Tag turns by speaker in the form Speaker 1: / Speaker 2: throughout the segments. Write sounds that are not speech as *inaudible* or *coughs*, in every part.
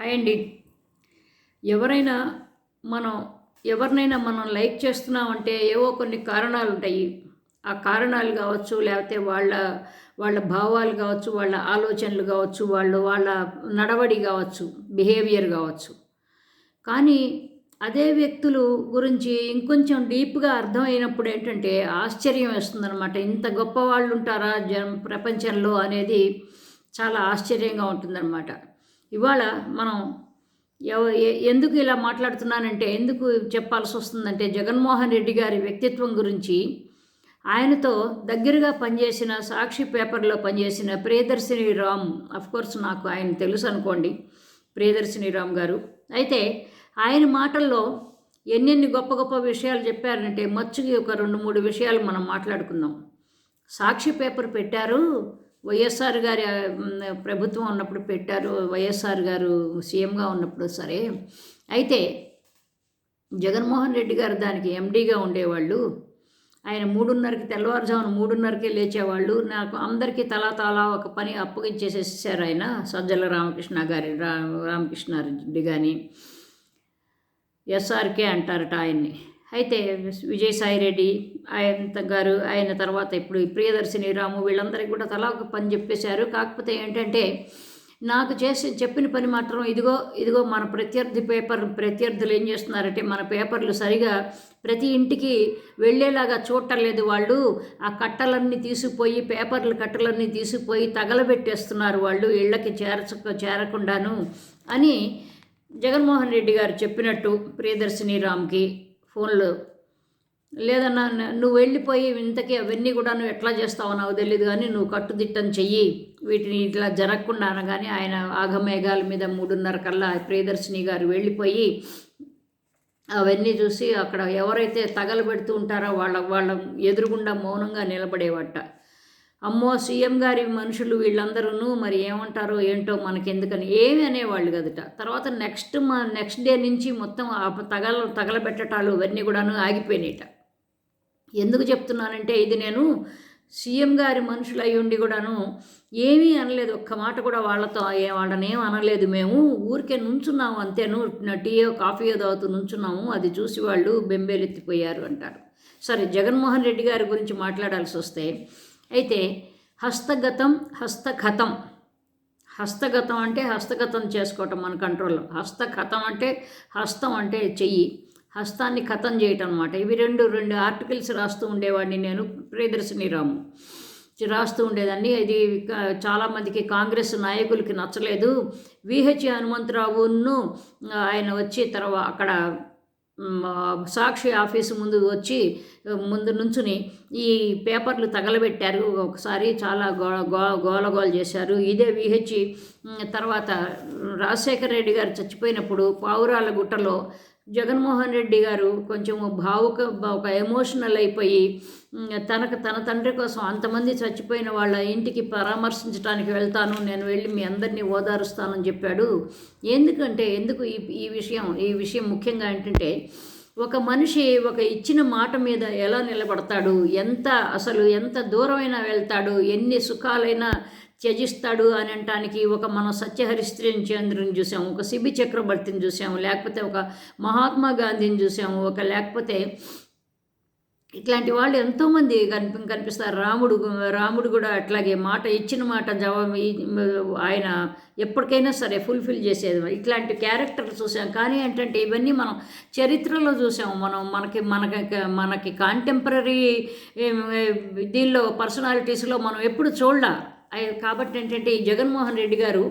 Speaker 1: Hi అండి. ఎవరైనా మనం ఎవరినైనా మనం లైక్ చేస్తున్నామంటే ఏవో కొన్ని కారణాలు ఉంటాయి ఆ కారణాలు కావచ్చు లేకపోతే వాళ్ళ వాళ్ళ భావాలు కావచ్చు వాళ్ళ ఆలోచనలు కావచ్చు వాళ్ళు వాళ్ళ నడవడి కావచ్చు బిహేవియర్ కావచ్చు. కానీ అదే వ్యక్తులు గురించి ఇంకొంచెం డీప్గా అర్థమైనప్పుడు ఏంటంటే ఆశ్చర్యం వేస్తుందనమాట ఇంత గొప్ప వాళ్ళు ఉంటారా జ ప్రపంచంలో అనేది చాలా ఆశ్చర్యంగా ఉంటుందన్నమాట. ఇవాళ మనం ఎవ- ఎందుకు ఇలా మాట్లాడుతున్నానంటే ఎందుకు చెప్పాల్సి వస్తుందంటే జగన్మోహన్ రెడ్డి గారి వ్యక్తిత్వం గురించి ఆయనతో దగ్గరగా పనిచేసిన సాక్షి పేపర్లో పనిచేసిన ప్రియదర్శిని రామ్ కోర్స్ నాకు ఆయన తెలుసు అనుకోండి ప్రియదర్శిని రామ్ గారు. అయితే ఆయన మాటల్లో ఎన్నెన్ని గొప్ప గొప్ప విషయాలు చెప్పారంటే మచ్చుకి ఒక రెండు మూడు విషయాలు మనం మాట్లాడుకుందాం. సాక్షి పేపర్ పెట్టారు వైఎస్ఆర్ గారి ప్రభుత్వం ఉన్నప్పుడు పెట్టారు వైఎస్ఆర్ గారు సీఎంగా ఉన్నప్పుడు సరే. అయితే జగన్మోహన్ రెడ్డి గారు దానికి ఎండీగా ఉండేవాళ్ళు. ఆయన మూడున్నరకి తెల్లవారుజామున మూడున్నరకే లేచేవాళ్ళు. నాకు అందరికీ తలా తలా ఒక పని అప్పగించేసేసారు ఆయన సజ్జల రామకృష్ణ గారి రా రామకృష్ణారెడ్డి కానీ ఎస్ఆర్కే అంటారట ఆయన్ని. అయితే విజయసాయి రెడ్డి ఆయన గారు ఆయన తర్వాత ఇప్పుడు ఈ ప్రియదర్శిని రాము వీళ్ళందరికీ కూడా తలా ఒక పని చెప్పేశారు. కాకపోతే ఏంటంటే నాకు చేసి చెప్పిన పని మాత్రం ఇదిగో ఇదిగో మన ప్రత్యర్థి పేపర్ ప్రత్యర్థులు ఏం చేస్తున్నారంటే మన పేపర్లు సరిగా ప్రతి ఇంటికి వెళ్ళేలాగా చూడటం లేదు వాళ్ళు. ఆ కట్టలన్నీ తీసుకుపోయి పేపర్లు కట్టలన్నీ తీసుకుపోయి తగలబెట్టేస్తున్నారు వాళ్ళు ఇళ్ళకి చేర్చ చేరకుండాను అని జగన్మోహన్ రెడ్డి గారు చెప్పినట్టు ప్రియదర్శిని రామ్కి ఫోన్లో. లేదన్నా నువ్వు వెళ్ళిపోయి ఇంతకీ అవన్నీ కూడా నువ్వు ఎట్లా చేస్తావో నాకు తెలియదు కానీ నువ్వు కట్టుదిట్టం చెయ్యి. వీటిని ఇట్లా జరగకుండా అనగానే ఆయన ఆగమేఘాల మీద మూడున్నర కల్లా ప్రియదర్శిని గారు వెళ్ళిపోయి అవన్నీ చూసి అక్కడ ఎవరైతే తగలబెడుతూ ఉంటారో వాళ్ళ వాళ్ళ ఎదురుగుండా మౌనంగా నిలబడేవట. అమ్మో సీఎం గారి మనుషులు వీళ్ళందరూ మరి ఏమంటారో ఏంటో మనకెందుకని ఏమి అనేవాళ్ళు కదట. తర్వాత నెక్స్ట్ మా నెక్స్ట్ డే నుంచి మొత్తం తగల తగలబెట్టటాలు ఇవన్నీ కూడాను ఆగిపోయినాయిట. ఎందుకు చెప్తున్నానంటే ఇది నేను సీఎం గారి మనుషులు అయి ఉండి కూడాను ఏమీ అనలేదు. ఒక్క మాట కూడా వాళ్ళతో ఏ వాళ్ళని ఏం అనలేదు. మేము ఊరికే నుంచున్నాము అంతేను. టీయో కాఫీయో తాగుతూ నుంచున్నాము. అది చూసి వాళ్ళు బెంబేలెత్తిపోయారు అంటారు. సరే జగన్మోహన్ రెడ్డి గారి గురించి మాట్లాడాల్సి వస్తే అయితే హస్తగతం హస్తకథం హస్తగతం అంటే హస్తగతం చేసుకోవటం మన కంట్రోల్లో. హస్తకథం అంటే హస్తం అంటే చెయ్యి. హస్తాన్ని కథం చేయటం అనమాట ఇవి రెండు రెండు ఆర్టికల్స్ రాస్తూ ఉండేవాడిని నేను ప్రియదర్శిని రాము. రాస్తూ ఉండేదాన్ని. ఇది చాలామందికి కాంగ్రెస్ నాయకులకి నచ్చలేదు. విహెచ్ హనుమంతరావును ఆయన వచ్చి తర్వాత అక్కడ సాక్షి ఆఫీసు ముందు వచ్చి ముందు నుంచుని ఈ పేపర్లు తగలబెట్టారు. ఒకసారి చాలా గో గో గోలగోల చేశారు. ఇదే విహెచ్ తర్వాత రాజశేఖర రెడ్డి గారు చచ్చిపోయినప్పుడు పావురాల గుట్టలో జగన్మోహన్ రెడ్డి గారు కొంచెం భావుక ఒక ఎమోషనల్ అయిపోయి తనకు తన తండ్రి కోసం అంతమంది చచ్చిపోయిన వాళ్ళ ఇంటికి పరామర్శించడానికి వెళ్తాను నేను వెళ్ళి మీ అందరినీ ఓదారుస్తానని చెప్పాడు. ఎందుకంటే ఎందుకు ఈ ఈ విషయం ఈ విషయం ముఖ్యంగా ఏంటంటే ఒక మనిషి ఒక ఇచ్చిన మాట మీద ఎలా నిలబడతాడు? ఎంత అసలు ఎంత దూరమైనా వెళ్తాడు? ఎన్ని సుఖాలైనా త్యజిస్తాడు అని అనటానికి ఒక మన సత్యహరిశ్చంద్రుని చూసాము ఒక సిబి చక్రవర్తిని చూసాము లేకపోతే ఒక మహాత్మా గాంధీని చూసాము ఒక లేకపోతే ఇట్లాంటి వాళ్ళు ఎంతోమంది కనిపి కనిపిస్తారు. రాముడు రాముడు కూడా అట్లాగే మాట ఇచ్చిన మాట జవాబు ఆయన ఎప్పటికైనా సరే ఫుల్ఫిల్ చేసేది. ఇట్లాంటి క్యారెక్టర్ చూసాం. కానీ ఏంటంటే ఇవన్నీ మనం చరిత్రలో చూసాము. మనం మనకి మనకి మనకి కాంటెంపరీ దీనిలో పర్సనాలిటీస్లో మనం ఎప్పుడు చూడాలి. కాబట్టి ఏంటంటే ఈ జగన్మోహన్ రెడ్డి గారు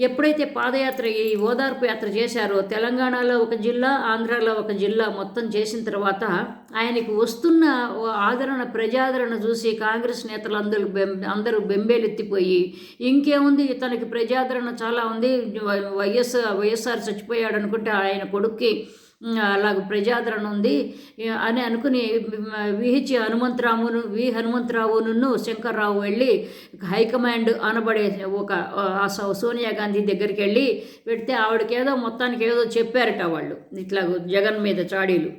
Speaker 1: ఎప్పుడైతే పాదయాత్ర ఈ ఓదార్పు యాత్ర చేశారో తెలంగాణలో ఒక జిల్లా ఆంధ్రాలో ఒక జిల్లా మొత్తం చేసిన తర్వాత ఆయనకి వస్తున్న ఓ ఆదరణ ప్రజాదరణ చూసి కాంగ్రెస్ నేతలు అందరూ బెం అందరూ బెంబేలెత్తిపోయి ఇంకేముంది తనకి ప్రజాదరణ చాలా ఉంది వై- వైఎస్ వైఎస్ఆర్ చచ్చిపోయాడు అనుకుంటే ఆయన కొడుక్కి అలాగ ప్రజాదరణ ఉంది. అని అనుకుని విహిచి హనుమంతరామును వి హనుమంతరావును శంకర్రావు వెళ్ళి హైకమాండ్ అనబడే ఒక సోనియా గాంధీ దగ్గరికి వెళ్ళి పెడితే ఆవిడకేదో మొత్తానికి ఏదో చెప్పారట వాళ్ళు. ఇట్లా జగన్ మీద చాడీలు.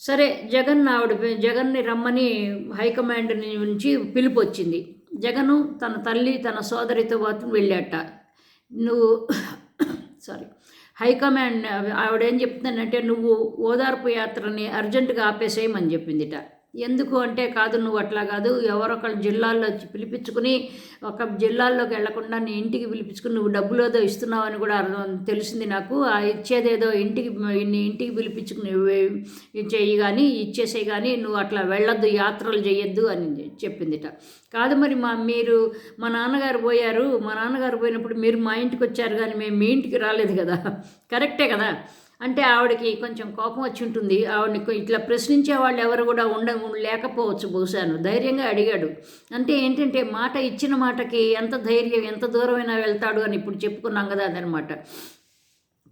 Speaker 1: సరే జగన్ ఆవిడ జగన్ని రమ్మని హైకమాండ్ నుంచి పిలుపు వచ్చింది జగను తన తల్లి తన సోదరితో పాటు వెళ్ళాట. నువ్వు *coughs* సారీ. హైకమాండ్ ఆవిడ ఏం చెప్తుందంటే నువ్వు ఓదార్పు యాత్రని అర్జెంటుగా ఆపేసేయమని చెప్పిందిట. ఎందుకు అంటే కాదు నువ్వు అట్లా కాదు. ఎవరొకళ్ళు జిల్లాల్లో పిలిపించుకుని ఒక జిల్లాల్లోకి వెళ్ళకుండా నీ ఇంటికి పిలిపించుకుని నువ్వు డబ్బులు ఏదో ఇస్తున్నావు అని కూడా అర్థం తెలిసింది నాకు. ఆ ఇచ్చేదేదో ఇంటికి నీ ఇంటికి పిలిపించుకుని చెయ్యి కానీ ఇచ్చేసే కానీ నువ్వు అట్లా వెళ్ళొద్దు యాత్రలు చేయొద్దు అని చెప్పిందిట. కాదు మరి మా మీరు మా నాన్నగారు పోయారు. మా నాన్నగారు పోయినప్పుడు మీరు మా ఇంటికి వచ్చారు కానీ మేము మీ ఇంటికి రాలేదు కదా. కరెక్టే కదా? అంటే ఆవిడకి కొంచెం కోపం వచ్చి ఉంటుంది. ఆవిడని ఇట్లా ప్రశ్నించే వాళ్ళు ఎవరు కూడా ఉండ లేకపోవచ్చు బహుశాను ధైర్యంగా అడిగాడు. అంటే ఏంటంటే మాట ఇచ్చిన మాటకి ఎంత ధైర్యం ఎంత దూరమైనా వెళ్తాడు అని ఇప్పుడు చెప్పుకున్నాం కదా అదనమాట.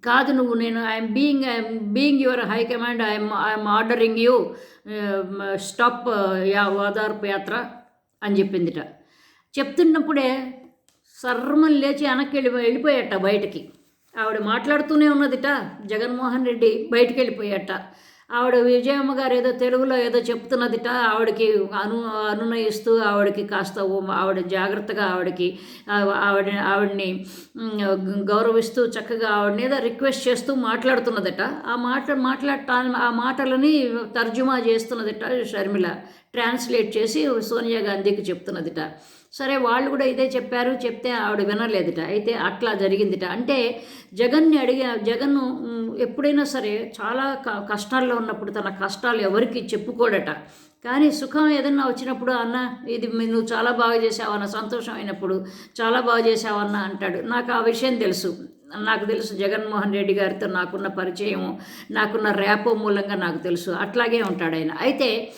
Speaker 1: కాదు నువ్వు నేను I'm being I'm being your high command I'm I'm ordering you stop yeah Odarpu Yatra అని చెప్పిందిట. చెప్తున్నప్పుడే సర్మం లేచి వెనక్కి వెళ్ళి వెళ్ళిపోయాట బయటకి. ఆవిడ మాట్లాడుతూనే ఉన్నదిట జగన్మోహన్ రెడ్డి బయటికి వెళ్ళిపోయాట ఆవిడ విజయమ్మ గారు ఏదో తెలుగులో ఏదో చెప్తున్నదిట ఆవిడకి అను అనునయిస్తూ ఆవిడకి కాస్త ఆవిడ జాగ్రత్తగా ఆవిడకి ఆవిడ ఆవిడని గౌరవిస్తూ చక్కగా ఆవిడని ఏదో రిక్వెస్ట్ చేస్తూ మాట్లాడుతున్నదట. ఆ మాట మాట్లాడటా ఆ మాటలని తర్జుమా చేస్తున్నదిట షర్మిల. ట్రాన్స్లేట్ చేసి సోనియా గాంధీకి చెప్తున్నదిట. సరే వాళ్ళు కూడా ఇదే చెప్పారు చెప్తే ఆవిడ వినలేదుట. అయితే అట్లా జరిగిందిట. అంటే జగన్ని అడిగిన జగన్ను ఎప్పుడైనా సరే చాలా కష్టాల్లో ఉన్నప్పుడు తన కష్టాలు ఎవరికి చెప్పుకోడట. కానీ సుఖం ఏదన్నా వచ్చినప్పుడు అన్న ఇది నువ్వు చాలా బాగా చేసావన్న సంతోషం అయినప్పుడు చాలా బాగా చేసావన్న అంటాడు. నాకు ఆ విషయం తెలుసు. నాకు తెలుసు జగన్మోహన్ రెడ్డి గారితో నాకున్న పరిచయం నాకున్న ర్యాపో మూలంగా నాకు తెలుసు. అట్లాగే ఉంటాడు ఆయన. అయితే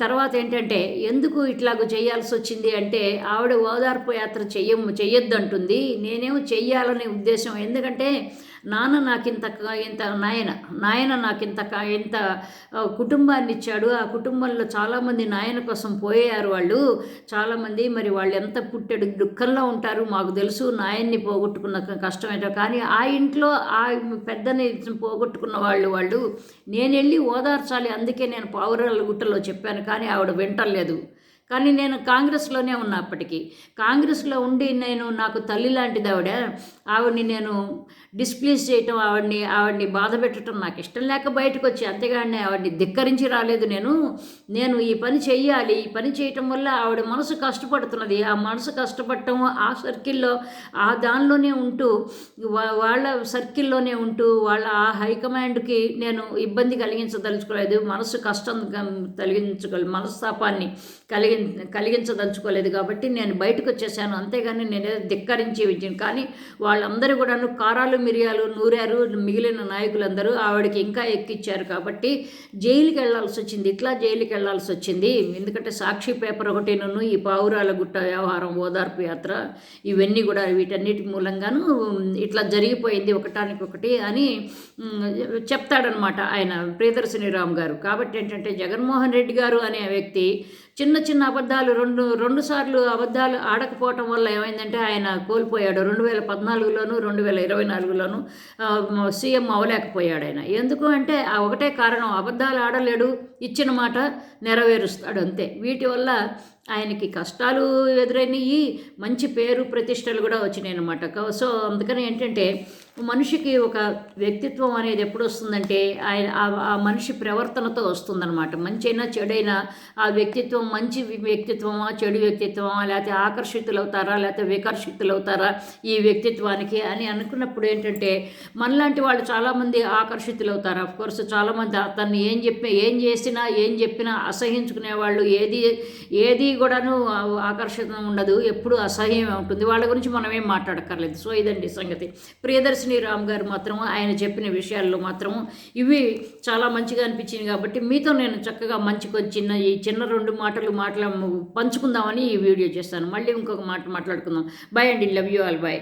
Speaker 1: తర్వాత ఏంటంటే ఎందుకు ఇట్లాగ చేయాల్సి వచ్చింది? అంటే ఆవిడ ఓదార్పు యాత్ర చెయ్యం చెయ్యొద్దంటుంది. నేనేమో చెయ్యాలనే ఉద్దేశం. ఎందుకంటే నాన్న నాకింత ఇంత నాయన నాయన నాకింత ఇంత కుటుంబాన్ని ఇచ్చాడు. ఆ కుటుంబంలో చాలామంది నాయన కోసం పోయారు వాళ్ళు. చాలామంది మరి వాళ్ళు ఎంత పుట్టాడు దుఃఖంలో ఉంటారు. మాకు తెలుసు నాయన్ని పోగొట్టుకున్న కష్టమేటో కానీ ఆ ఇంట్లో ఆ పెద్దని పోగొట్టుకున్న వాళ్ళు వాళ్ళు నేను వెళ్ళి ఓదార్చాలి. అందుకే నేను పావురాల గుట్టలో చెప్పాను. కానీ ఆవిడ వింటలేదు. కానీ నేను కాంగ్రెస్లోనే ఉన్నా అప్పటికి. కాంగ్రెస్లో ఉండి నేను నాకు తల్లి లాంటిది ఆవిడ. ఆవిడని నేను డిస్ప్లేస్ చేయటం ఆవిడ్ని ఆవిడ్ని బాధ పెట్టడం నాకు ఇష్టం లేక బయటకు వచ్చి అంతేగాని ఆవిడ్ని ధిక్కరించి రాలేదు నేను. నేను ఈ పని చెయ్యాలి. ఈ పని చేయటం వల్ల ఆవిడ మనసు కష్టపడుతున్నది. ఆ మనసు కష్టపడటం ఆ సర్కిల్లో ఆ దానిలోనే ఉంటూ వాళ్ళ సర్కిల్లోనే ఉంటూ వాళ్ళ ఆ హైకమాండ్కి నేను ఇబ్బంది కలిగించదలుచుకోలేదు. మనసు కష్టం కలిగించగల మనస్తాపాన్ని కలిగి కలిగించదలుచుకోలేదు కాబట్టి నేను బయటకు వచ్చేసాను అంతేగాని నేను ధిక్కరించి విజయం. కానీ వాళ్ళందరూ కూడాను కారాలు మిరియాలు నూరారు మిగిలిన నాయకులందరూ ఆవిడకి ఇంకా ఎక్కిచ్చారు కాబట్టి జైలుకి వెళ్ళాల్సి వచ్చింది. ఇట్లా జైలుకి వెళ్ళాల్సి వచ్చింది. ఎందుకంటే సాక్షి పేపర్ ఒకటి నన్ను ఈ పావురాల గుట్ట వ్యవహారం ఓదార్పు యాత్ర ఇవన్నీ కూడా వీటన్నిటి మూలంగాను ఇట్లా జరిగిపోయింది ఒకటానికి ఒకటి అని చెప్తాడనమాట ఆయన ప్రియదర్శిని రామ్ గారు. కాబట్టి ఏంటంటే జగన్మోహన్ రెడ్డి గారు అనే వ్యక్తి చిన్న చిన్న అబద్ధాలు రెండు రెండు సార్లు అబద్ధాలు ఆడకపోవటం వల్ల ఏమైందంటే ఆయన కోల్పోయాడు. రెండు వేల పద్నాలుగులోను రెండు వేల ఇరవై నాలుగులోను సీఎం అవ్వలేకపోయాడు ఆయన. ఎందుకు అంటే ఆ ఒకటే కారణం అబద్ధాలు ఆడలేడు ఇచ్చిన మాట నెరవేరుస్తాడు అంతే. వీటి వల్ల ఆయనకి కష్టాలు ఎదురైనవి మంచి పేరు ప్రతిష్టలు కూడా వచ్చినాయి అనమాట సో అందుకని ఏంటంటే మనిషికి ఒక వ్యక్తిత్వం అనేది ఎప్పుడు వస్తుందంటే ఆయన ఆ మనిషి ప్రవర్తనతో వస్తుందన్నమాట. మంచి అయినా చెడైనా ఆ వ్యక్తిత్వం మంచి వ్యక్తిత్వమా చెడు వ్యక్తిత్వమా లేకపోతే ఆకర్షితులు అవుతారా లేకపోతే వికర్షితులు అవుతారా ఈ వ్యక్తిత్వానికి అని అనుకున్నప్పుడు ఏంటంటే మనలాంటి వాళ్ళు చాలామంది ఆకర్షితులు అవుతారు అఫ్ కోర్స్ చాలామంది తను ఏం చెప్పి ఏం చేసినా ఏం చెప్పినా అసహించుకునే వాళ్ళు ఏది ఏది కూడాను ఆకర్షణ ఉండదు ఎప్పుడు అసహ్యమే ఉంటుంది. వాళ్ళ గురించి మనం ఏం మాట్లాడక్కర్లేదు. సో ఇదండి సంగతి. ప్రియదర్శిని రామ్ గారు మాత్రం ఆయన చెప్పిన విషయాల్లో మాత్రం ఇవి చాలా మంచిగా అనిపించింది కాబట్టి మీతో నేను చక్కగా మంచిగా చిన్న ఈ చిన్న రెండు మాటలు మాట్లా పంచుకుందామని ఈ వీడియో చేస్తాను. మళ్ళీ ఇంకొక మాట మాట్లాడుకుందాం. బాయ్ అండి. Love you all. బాయ్.